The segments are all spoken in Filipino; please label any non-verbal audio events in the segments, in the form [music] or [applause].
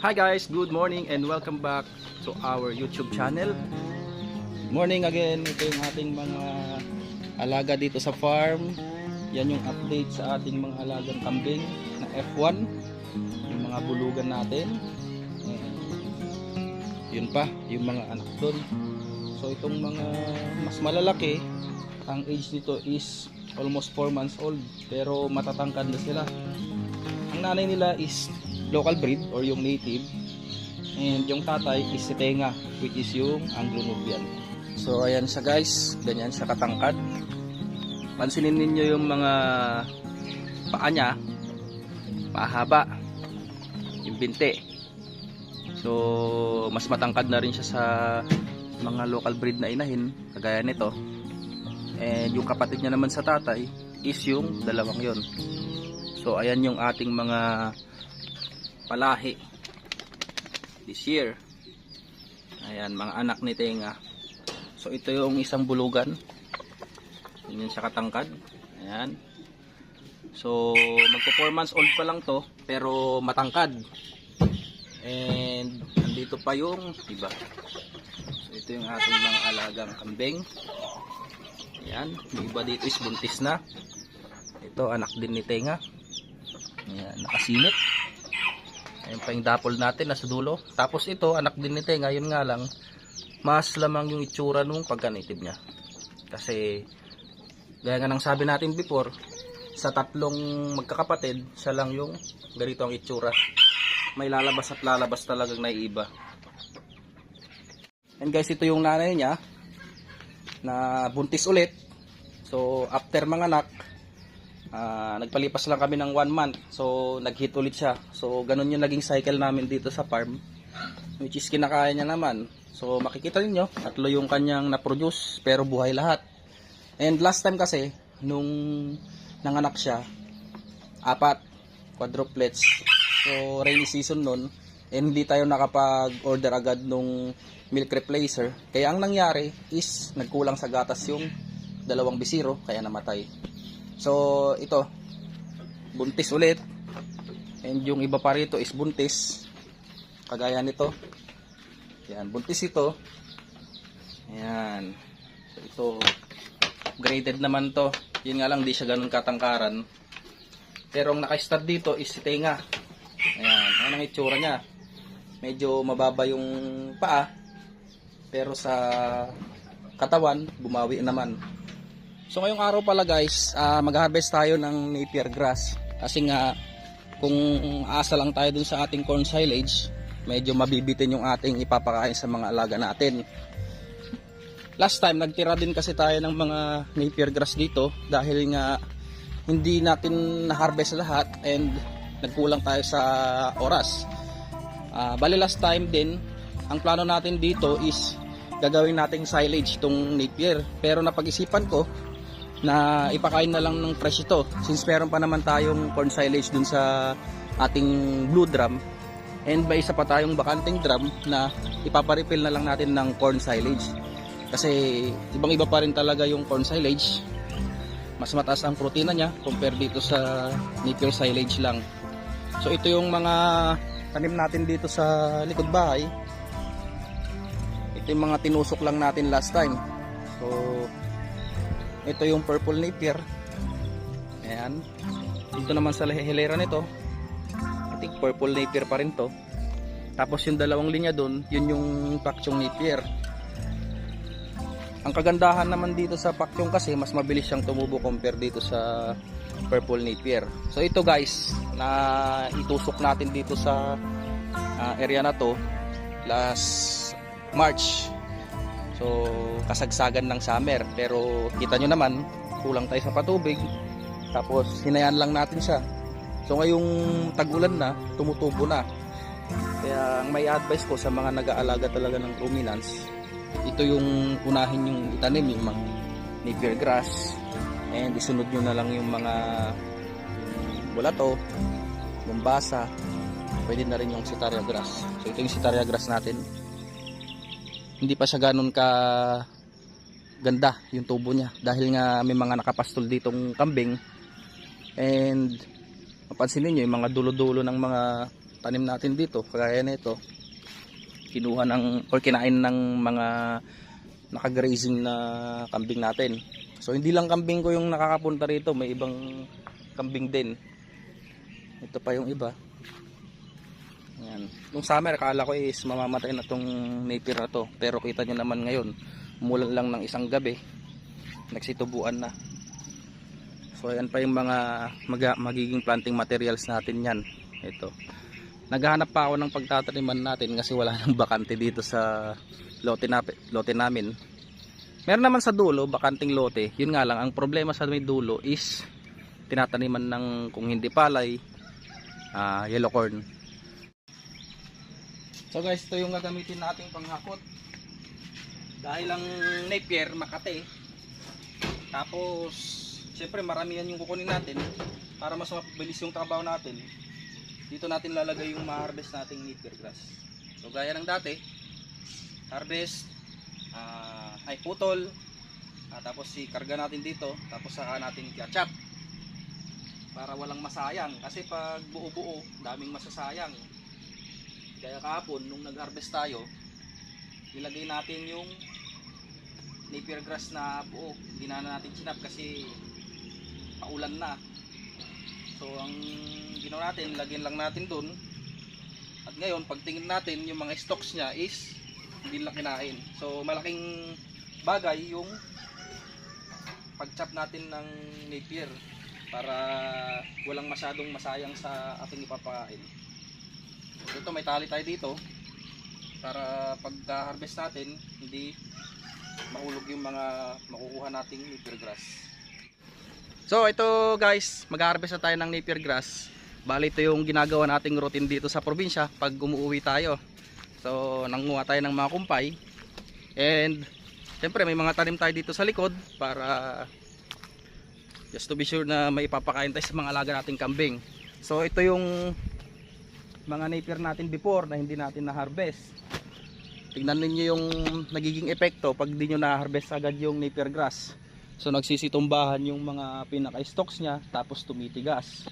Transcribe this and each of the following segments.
Hi guys, good morning and welcome back to our YouTube channel. Morning again, ito yung ating mga alaga dito sa farm. Yan yung update sa ating mga alagang kambing na F1. Yung mga bulugan natin. Yun pa, yung mga anak doon. So itong mga mas malalaki, ang age nito is almost 4 months old. Pero matatangkad na sila. Ang nanay nila is local breed or yung native and yung tatay is si Tenga which is yung Anglo-Nubian. So ayan siya guys. Ganyan siya katangkad. Pansinin ninyo yung mga paa niya. Mahaba yung binte. So mas matangkad na rin siya sa mga local breed na inahin kagaya nito. And yung kapatid niya naman sa tatay is yung dalawang yon so ayan yung ating mga palahi. This year. Ayan mga anak ni Tenga. So ito yung isang bulugan. Yun siya katangkad. Ayan. So magpo 4 months old pa lang to pero matangkad. And andito pa yung iba. So ito yung ating mga alagang kambing. Ayan. Yung iba dito is buntis na. Ito anak din ni Tenga. Ayan nakasinit Ayun pa yung dapol natin nasa dulo. Tapos ito, anak din ni Tenga, yun nga lang, mas lamang yung itsura nung pagkanitib niya. Kasi, gaya nga ng sabi natin before, sa tatlong magkakapatid, siya lang yung ganito ang itsura. May lalabas at lalabas talagang naiiba. And guys, ito yung nanay niya, na buntis ulit. So, after mga anak, Ah, nagpalipas lang kami ng one month. So, nag-hit ulit siya. So, ganun yung naging cycle namin dito sa farm. Which is kinakaya niya naman. So, makikita niyo tatlo yung kanyang na-produce, pero buhay lahat. And last time kasi, nung nanganak siya, apat, quadruplets. So, rainy season nun, and hindi tayo nakapag-order agad nung milk replacer. Kaya ang nangyari is, nagkulang sa gatas yung dalawang bisiro, kaya namatay. So, ito. Buntis ulit. And yung iba pa rito is buntis. Kagaya nito. Yan, buntis ito. Ayan. So, ito. Graded naman to. Yun nga lang, di siya ganun katangkaran. Pero ang naka-stud dito is si Tenga. Ayan. Ayan ang itsura niya. Medyo mababa yung paa. Pero sa katawan, bumawi naman. So ngayong araw pala guys, uh, mag-harvest tayo ng napier grass. Kasi nga kung asa lang tayo dun sa ating corn silage, medyo mabibitin yung ating ipapakain sa mga alaga natin. Last time nagtira din kasi tayo ng mga napier grass dito dahil nga hindi natin na-harvest lahat and nagkulang tayo sa oras. Uh, bali last time din, ang plano natin dito is gagawin nating silage itong napier. Pero napag-isipan ko, na ipakain na lang ng fresh ito. Since meron pa naman tayong corn silage dun sa ating blue drum and may isa pa tayong bakanting drum na ipaparefill na lang natin ng corn silage. Kasi ibang iba pa rin talaga yung corn silage. Mas mataas ang protina niya compare dito sa napier silage lang. So ito yung mga tanim natin dito sa likod bahay. Ito yung mga tinusok lang natin last time. So ito yung purple napier. Ayan. Dito naman sa hilera nito. I think purple napier pa rin to. Tapos yung dalawang linya doon yun yung pakchong napier. Ang kagandahan naman dito sa pakchong kasi mas mabilis siyang tumubo compare dito sa purple napier. So ito guys na itusok natin dito sa uh, area na to last March So, kasagsagan ng summer. Pero kita nyo naman, kulang tayo sa patubig. Tapos, hinayaan lang natin siya. So, ngayong tag-ulan na, tumutubo na. Kaya, ang may advice ko sa mga nag-aalaga talaga ng ruminants, ito yung unahin yung itanim, yung mga napier grass. And isunod nyo na lang yung mga bulato, bumbasa, pwede na rin yung sitaria grass. So, ito yung sitaria grass natin hindi pa siya ganun ka ganda yung tubo niya dahil nga may mga nakapastol ditong kambing and mapansin niyo yung mga dulo-dulo ng mga tanim natin dito, kagaya nito, kinuha ng or kinain ng mga nakagrazing na kambing natin. So hindi lang kambing ko yung nakakapunta rito, may ibang kambing din. Ito pa yung iba. Yan. Nung summer, akala ko is mamamatay na tong napier na to. Pero kita nyo naman ngayon, mulan lang ng isang gabi, nagsitubuan na. So ayan pa yung mga maga- magiging planting materials natin yan. Ito. Naghahanap pa ako ng pagtataniman natin kasi wala [laughs] nang bakante dito sa lote, na, lote namin. Meron naman sa dulo, bakanting lote. Yun nga lang, ang problema sa may dulo is tinataniman ng kung hindi palay, ah, yellow corn. So guys, ito yung gagamitin nating panghakot. Dahil ang napier, makate. Tapos, syempre maramihan yung kukunin natin para mas mapabilis yung trabaho natin. Dito natin lalagay yung ma-harvest nating napier grass. So gaya ng dati, harvest, ah, ay putol, ah, tapos si karga natin dito, tapos saka natin chop para walang masayang kasi pag buo-buo daming masasayang kaya kahapon nung nag-harvest tayo nilagay natin yung napier grass na buo. Hindi na natin sinap kasi paulan na. So ang ginawa natin lagyan lang natin dun. At ngayon pagtingin natin yung mga stocks nya is hindi lang kinain. So malaking bagay yung pag-chop natin ng napier para walang masyadong masayang sa ating ipapakain. Ito may tali tayo dito para pagka-harvest natin hindi mahulog yung mga makukuha nating napier grass. So ito guys, mag-harvest na tayo ng napier grass. Bali ito yung ginagawa nating routine dito sa probinsya pag umuwi tayo. So nanguha tayo ng mga kumpay. And siyempre may mga tanim tayo dito sa likod para just to be sure na may ipapakain tayo sa mga alaga nating kambing so ito yung mga napier natin before na hindi natin na-harvest. Tingnan ninyo yung nagiging epekto pag di nyo na-harvest agad yung napier grass. So nagsisitumbahan yung mga pinaka-stocks nya tapos tumitigas.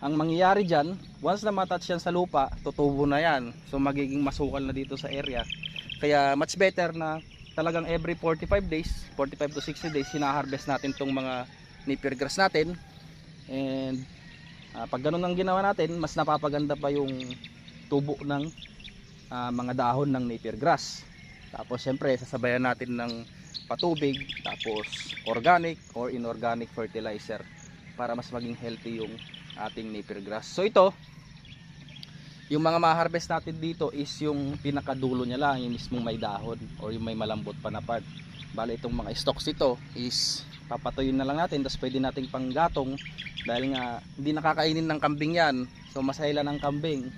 Ang mangyayari dyan once na matouch yan sa lupa tutubo na yan. So magiging masukal na dito sa area. Kaya much better na talagang every 45 days 45 to 60 days sinaharvest natin tong mga napier grass natin. And ah, pag ganun ang ginawa natin mas napapaganda pa yung tubo ng ah, mga dahon ng napier grass. Tapos syempre sasabayan natin ng patubig tapos organic or inorganic fertilizer para mas maging healthy yung ating napier grass. So ito yung mga ma-harvest natin dito is yung pinakadulo niya lang yung mismong may dahon or yung may malambot pa na part. Bali itong mga stocks ito is papatuyin na lang natin tapos pwede nating panggatong dahil nga hindi nakakainin ng kambing yan. So masahila ng kambing.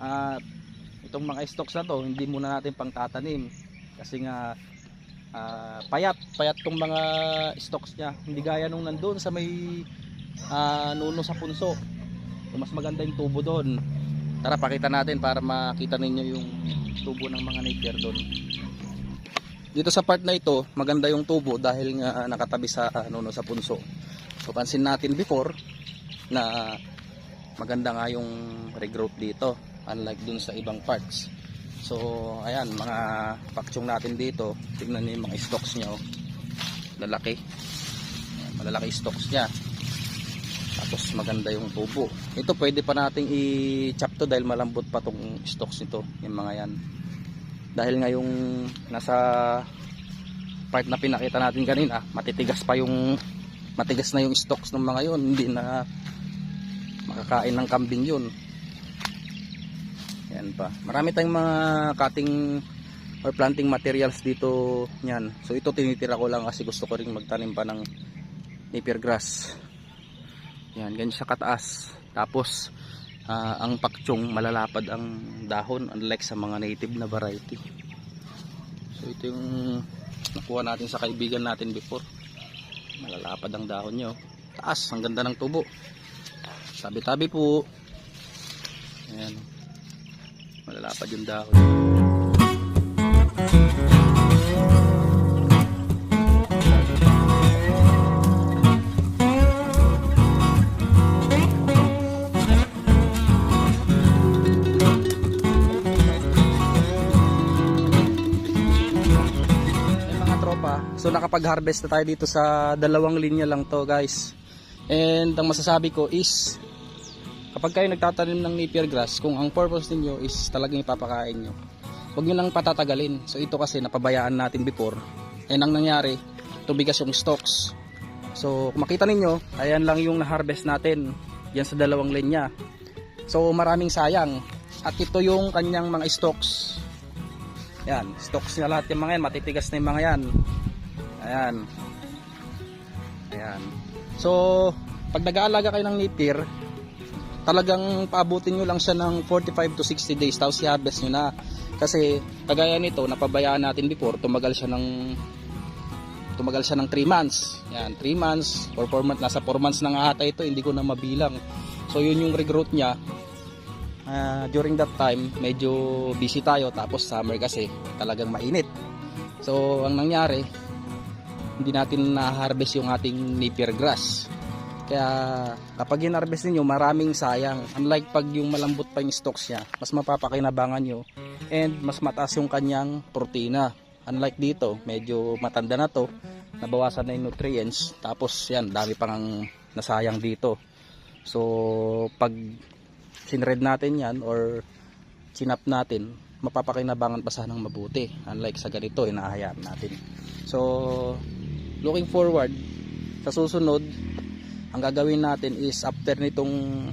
At itong mga stocks na to hindi muna natin pang tatanim kasi nga ah, payat payat tong mga stocks niya. Hindi gaya nung nandun sa may ah, nuno sa punso. So, mas maganda yung tubo doon tara pakita natin para makita ninyo yung tubo ng mga napier doon dito sa part na ito maganda yung tubo dahil nga nakatabi sa ano no, sa punso. So pansin natin before na maganda nga yung regrowth dito unlike dun sa ibang parts. So ayan mga pakchong natin dito tignan niyo yung mga stocks niya oh. lalaki. Ayan, malalaki stocks niya. Tapos maganda yung tubo. Ito pwede pa nating i-chop to dahil malambot pa tong stocks nito. Yung mga yan dahil nga yung nasa part na pinakita natin kanina matitigas pa yung matigas na yung stocks ng mga yun. Hindi na makakain ng kambing yun. Yan pa. Marami tayong mga cutting or planting materials dito yan so ito tinitira ko lang kasi gusto ko rin magtanim pa ng napier grass. Yan ganyan siya kataas. Tapos ah, ang pakchong malalapad ang dahon unlike sa mga native na variety. So ito yung nakuha natin sa kaibigan natin before. Malalapad ang dahon nyo taas ang ganda ng tubo. Tabi tabi po. Ayan. Malalapad yung dahon nakapag-harvest na tayo dito sa dalawang linya lang to guys. And ang masasabi ko is kapag kayo nagtatanim ng napier grass, kung ang purpose ninyo is talagang ipapakain nyo, huwag nyo nang patatagalin. So ito kasi napabayaan natin before. And ang nangyari, tubigas yung stocks. So kung makita ninyo, ayan lang yung na-harvest natin. Yan sa dalawang linya. So maraming sayang. At ito yung kanyang mga stocks. Yan, stocks niya lahat yung mga yan, matitigas na yung mga yan. Ayan. Ayan. So, pag nag-aalaga kayo ng napier, talagang paabutin nyo lang siya ng 45 to 60 days tapos i-harvest nyo na. Kasi kagaya nito, napabayaan natin before, tumagal siya ng tumagal siya ng 3 months. Yan, 3 months or 4 months, nasa 4 months na nga ata ito, hindi ko na mabilang. So yun yung regrowth niya. Ah, during that time, medyo busy tayo tapos summer kasi talagang mainit. So ang nangyari, hindi natin na-harvest yung ating napier grass. Kaya kapag hinarvest ninyo, maraming sayang. Unlike pag yung malambot pa yung stocks niya, mas mapapakinabangan nyo and mas mataas yung kanyang protina. Unlike dito, medyo matanda na to, nabawasan na yung nutrients, tapos yan, dami pang nasayang dito. So, pag sinred natin yan or sinap natin, mapapakinabangan pa sanang mabuti. Unlike sa ganito, inahayaan natin. So, looking forward, sa susunod, ang gagawin natin is after nitong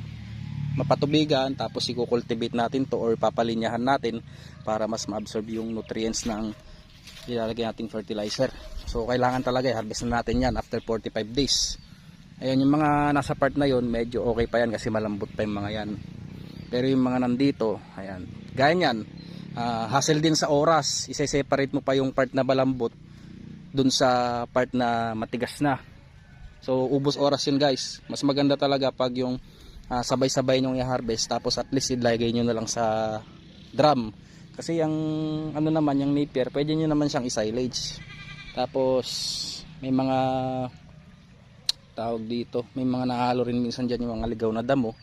mapatubigan, tapos i-cultivate natin to or papalinyahan natin para mas ma-absorb yung nutrients ng ilalagay nating fertilizer. So, kailangan talaga i-harvest na natin yan after 45 days. Ayun, yung mga nasa part na yon medyo okay pa yan kasi malambot pa yung mga yan. Pero yung mga nandito, ayan, gaya yan, ah, hassle din sa oras. Isa-separate mo pa yung part na malambot dun sa part na matigas na. So, ubos oras yun guys. Mas maganda talaga pag yung ah, sabay-sabay nyong i-harvest tapos at least ilagay nyo na lang sa drum. Kasi yung ano naman, yung napier, pwede nyo naman siyang i-silage. Tapos, may mga tawag dito, may mga nahalo rin minsan dyan yung mga ligaw na damo.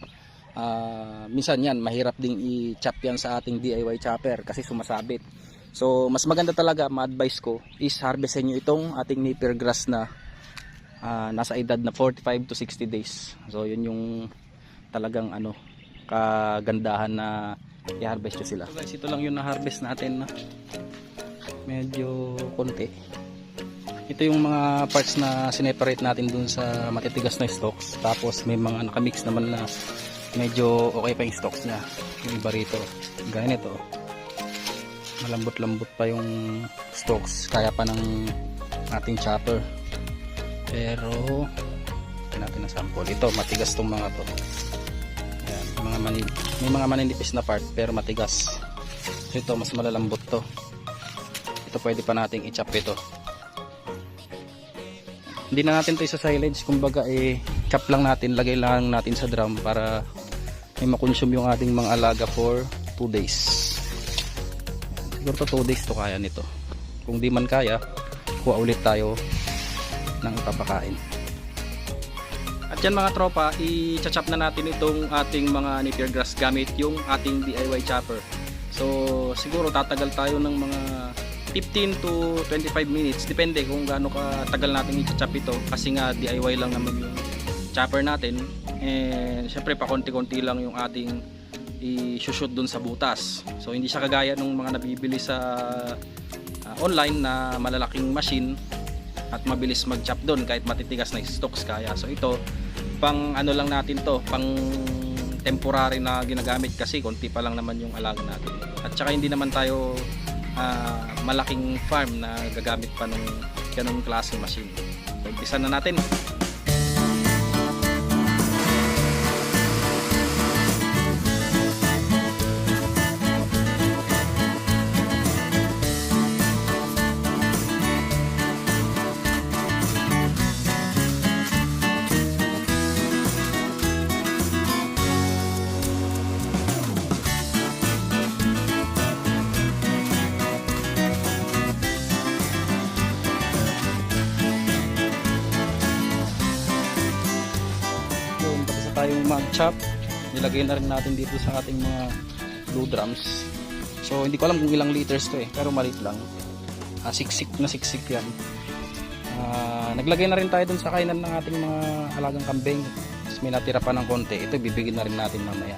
Ah, minsan yan, mahirap ding i-chop yan sa ating DIY chopper kasi sumasabit. So, mas maganda talaga, ma-advise ko, is harvestin nyo itong ating napier grass na ah, nasa edad na 45 to 60 days. So, yun yung talagang ano, kagandahan na i-harvest nyo sila. So guys, ito lang yung na-harvest natin na medyo konti. Ito yung mga parts na sineparate natin dun sa matitigas na stocks. Tapos may mga nakamix naman na medyo okay pa yung stocks niya. Yung iba rito. Gaya nito. Malambot-lambot pa yung stocks. Kaya pa ng ating chopper. Pero natin na sample. Ito, matigas tong mga to. Ayan, mga may mga maninipis na part pero matigas. Ito, mas malalambot to. Ito pwede pa nating i-chop ito. Hindi na natin to isa silage, kumbaga eh chop lang natin, lagay lang natin sa drum para may makonsume yung ating mga alaga for 2 days. Siguro to 2 days to kaya nito. Kung di man kaya, kuha ulit tayo ng ipapakain. At yan mga tropa, i-chop na natin itong ating mga napier grass gamit yung ating DIY chopper. So siguro tatagal tayo ng mga 15 to 25 minutes depende kung gaano katagal natin i-chop ito kasi nga DIY lang naman yung chopper natin and syempre pa konti-konti lang yung ating i-shoot dun sa butas so hindi siya kagaya nung mga nabibili sa ah, online na malalaking machine at mabilis mag-chop doon kahit matitigas na stocks kaya so ito pang ano lang natin to pang temporary na ginagamit kasi konti pa lang naman yung alaga natin at saka hindi naman tayo ah, malaking farm na gagamit pa ng ganong klaseng machine. So, umpisa na natin. Mag-chop. Nilagay na rin natin dito sa ating mga blue drums. So, hindi ko alam kung ilang liters to eh, pero maliit lang. Ah, siksik na siksik yan. Ah, naglagay na rin tayo dun sa kainan ng ating mga alagang kambing. Tapos may natira pa ng konti. Ito bibigyan na rin natin mamaya.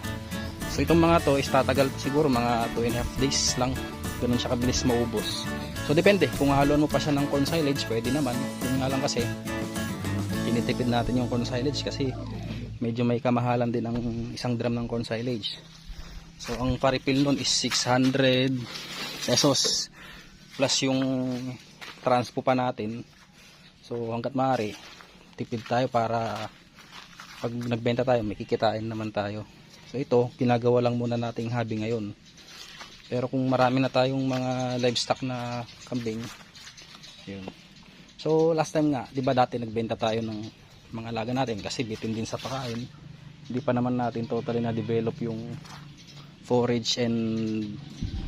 So itong mga to is tatagal siguro mga 2 and a half days lang. Ganun siya kabilis maubos. So depende kung haluan mo pa siya ng corn silage, pwede naman. Yun nga lang kasi tinitipid natin yung corn silage kasi medyo may kamahalan din ang isang drum ng corn silage. So ang paripil nun is 600 pesos plus yung transpo pa natin. So hanggat maaari tipid tayo para pag nagbenta tayo may kikitain naman tayo. So ito ginagawa lang muna nating hobby ngayon. Pero kung marami na tayong mga livestock na kambing, yun. So last time nga, 'di ba dati nagbenta tayo ng mga alaga natin kasi bitin din sa pakain. Hindi pa naman natin totally na develop yung forage and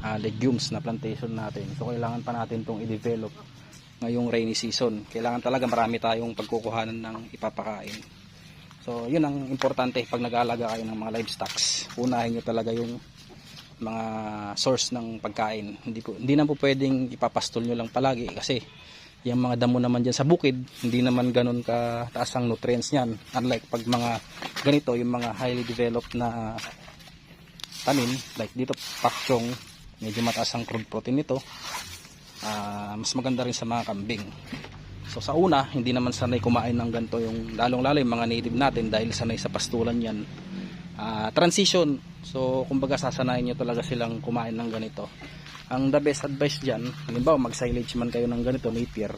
ah, legumes na plantation natin. So kailangan pa natin tong i-develop ngayong rainy season. Kailangan talaga marami tayong pagkukuhanan ng ipapakain. So yun ang importante pag nag-aalaga kayo ng mga livestocks. Unahin nyo talaga yung mga source ng pagkain. Hindi po hindi na po pwedeng ipapastol nyo lang palagi kasi yung mga damo naman dyan sa bukid, hindi naman ganun ka taas ang nutrients niyan. Unlike pag mga ganito, yung mga highly developed na tanim, like dito pakchong, medyo mataas ang crude protein nito. Ah, mas maganda rin sa mga kambing. So sa una, hindi naman sanay kumain ng ganito yung lalong-lalo yung mga native natin dahil sanay sa pastulan yan. Ah, transition. So kumbaga sasanayin nyo talaga silang kumain ng ganito. Ang the best advice dyan, halimbawa mag-silage man kayo ng ganito, napier,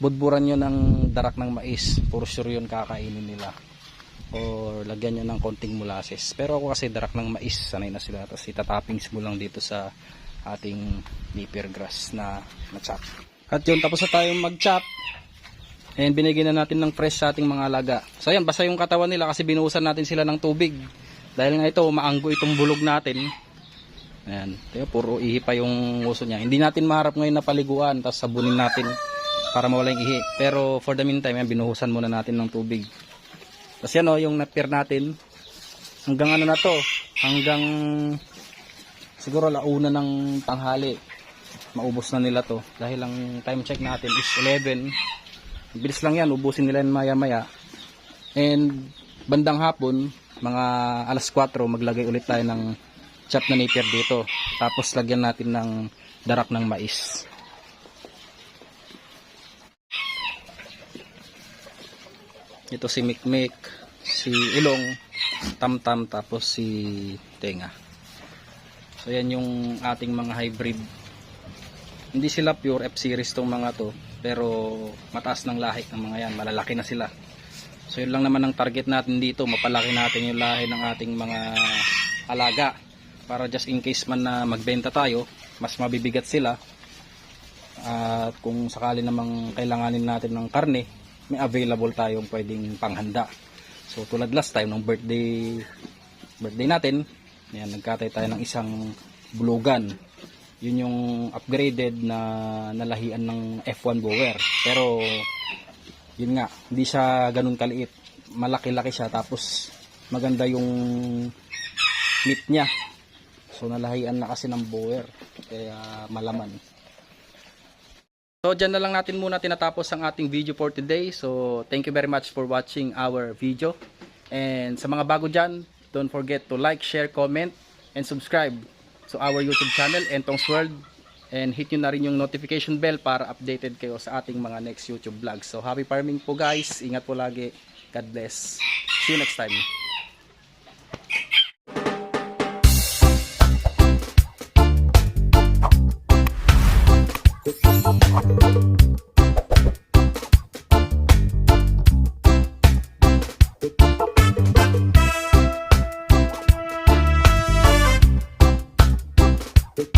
budburan nyo ng darak ng mais, for sure yun kakainin nila. Or lagyan nyo ng konting molasses. Pero ako kasi darak ng mais, sanay na sila. Tapos itatappings mo lang dito sa ating napier grass na na-chop. At yun, tapos na tayong mag-chop. And binigyan na natin ng fresh sa ating mga alaga. So ayan, basta yung katawan nila kasi binuhusan natin sila ng tubig. Dahil nga ito, maanggo itong bulog natin. Ayan, tayo puro ihi pa yung uso niya. Hindi natin maharap ngayon na paliguan, tapos sabunin natin para mawala yung ihi. Pero for the meantime, yan, binuhusan muna natin ng tubig. Tapos yan o, yung napir natin. Hanggang ano na to, hanggang siguro launa ng tanghali. Maubos na nila to. Dahil ang time check natin is 11. Bilis lang yan, ubusin nila yan maya maya. And bandang hapon, mga alas 4, maglagay ulit tayo ng chop na napier dito. Tapos lagyan natin ng darak ng mais. Ito si Mikmik, si Ilong, Tamtam, tapos si Tenga. So yan yung ating mga hybrid. Hindi sila pure F series tong mga to, pero mataas ng lahi ng mga yan, malalaki na sila. So yun lang naman ang target natin dito, mapalaki natin yung lahi ng ating mga alaga para just in case man na magbenta tayo, mas mabibigat sila. At kung sakali namang kailanganin natin ng karne, may available tayong pwedeng panghanda. So tulad last time ng birthday birthday natin, yan nagkatay tayo ng isang bulugan. Yun yung upgraded na nalahian ng F1 Bower. Pero yun nga, hindi siya ganun kaliit. Malaki-laki siya tapos maganda yung meat niya. So nalahian na kasi ng bower kaya malaman. So dyan na lang natin muna tinatapos ang ating video for today. So thank you very much for watching our video. And sa mga bago dyan, don't forget to like, share, comment, and subscribe to our YouTube channel, Entong's World. And hit nyo na rin yung notification bell para updated kayo sa ating mga next YouTube vlogs. So happy farming po guys. Ingat po lagi. God bless. See you next time.